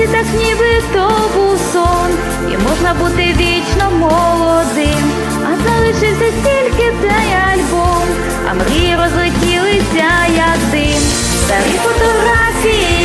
Всі так, ніби то сон, і можна бути вічно молодим. А залишився тільки цей альбом, а мрії розлетілися, як дим. Старі фотографії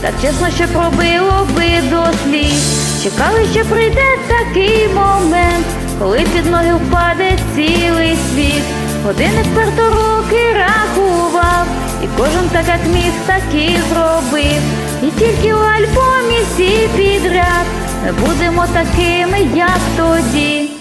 так чесно, що пробило би до сліз. Чекали, що прийде такий момент, коли під ноги впаде цілий світ. Годинник перто роки рахував, і кожен так як міг, так і зробив. І тільки у альбомі всі підряд ми будемо такими, як тоді.